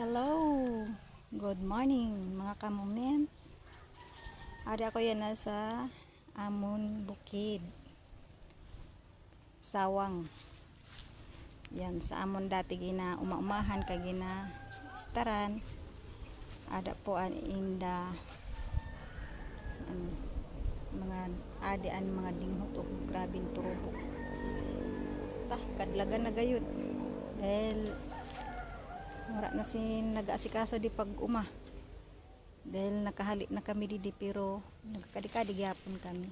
Hello! Good morning mga kamumen. Ari ako yan nasa Amon Bukid. Sawang. Yan sa Amon dati gina umaumahan kay gina istaran. Ada po an inda an, mga adi an mga dinghot o grabing turubok. Tah, kadlagan na gayud. Dahil wala na si nag-aasikaso di pag uma. Dahil nakahalik na kami didi pero nagkadikadi gyapon kami.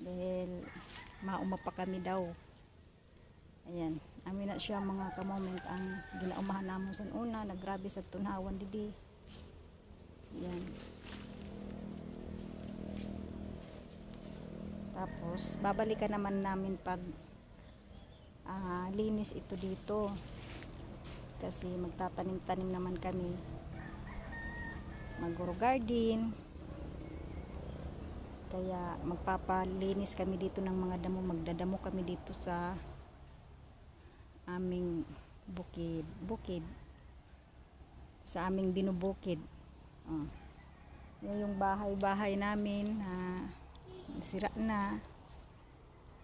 Dahil mauma pa kami daw. Ayan amin na siya mga kamoment ang ginaumahan namon sa una. Nagrabe sa tunhawan didi ayan. Tapos babalikan naman namin pag ah, linis ito dito kasi magtatanim-tanim naman kami. Maguro garden. Kaya magpapalinis kami dito ng mga damo. Magdadamo kami dito sa aming bukid. Bukid. Sa aming binubukid. Oh. yung bahay-bahay namin na sira na.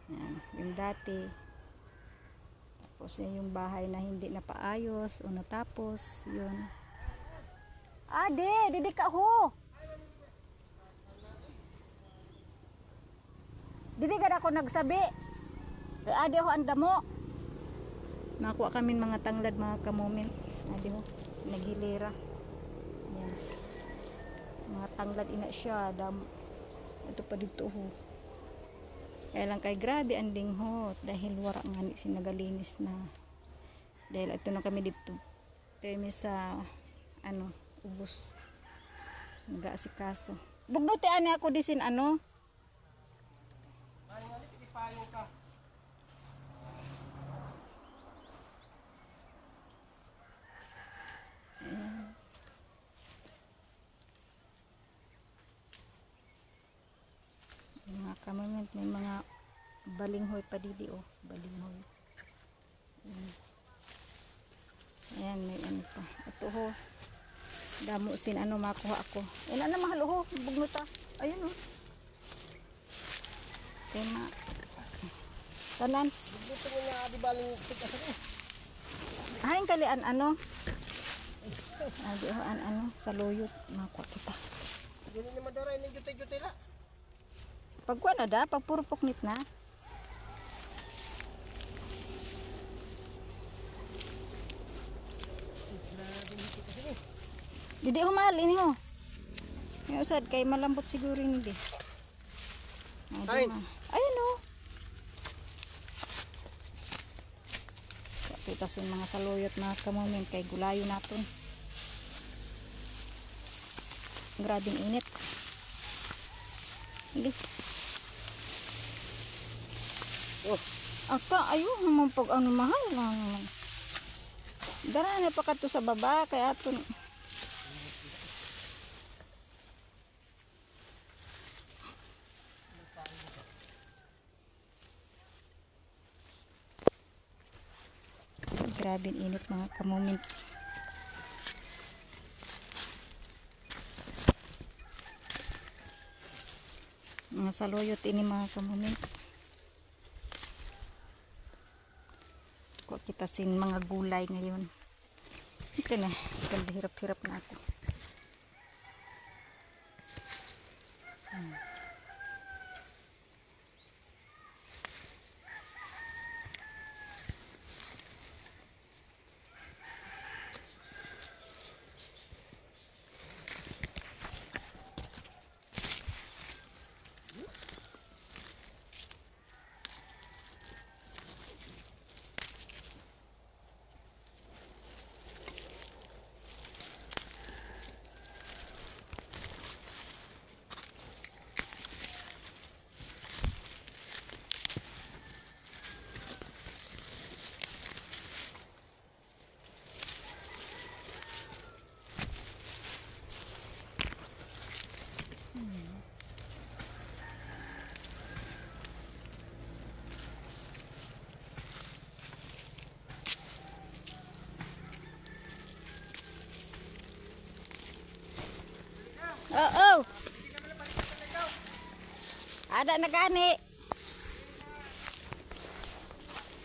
Yan, yung dati tapos yan yung bahay na hindi napaayos o natapos, yun. Ade, didi ka ho. Didi ka na ako nagsabi. Ade ho anda mo. Nakuha kami mga tanglad mga kamumin. Ade ho, naghilera. Yan. Mga tanglad ina siya. Dam, ito pa dito ho. Kaya lang kay grabe ang dinghot dahil wara nga ni sinagalinis na. Dahil ito na kami dito. Permi sa ano, ubos. Nag-aasikaso. Bugnuti ani ako disin ano? Ayan. mga kamamint may mga balinghoy pa didi oh balinghoy Ayan. Ayan, may ano pa. Ito ho. Damo sin ano makuha ako. Ilan na mahal ho. Bugnuta. Ayun oh. Tema. Tanan. Dito mo nga di baling. Hain kalian ano? Adi ho an ano sa loyot makuha kita. Dili ni madaray ni jutay-jutay la. Pagkuha na da, pag puro puknit na. Didi ho mahal ini ho. Yung usad kay malambot siguro ini di. Kain. Ayun oh. o. Pitasin mga saluyot mga kamumin kay gulayo naton. Grabing init. Hindi. Oh, Aka, ayun naman pag ano mahal lang. Dara na pa ka to sa baba, kaya aton. Grabe init mga kamumin. Mga saluyot ini mga kamumin. Kuha kita sin mga gulay ngayon. Ito na, hirap-hirap na ako. Oo. Ada na gani.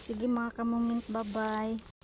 Sige mga kamungint, bye-bye.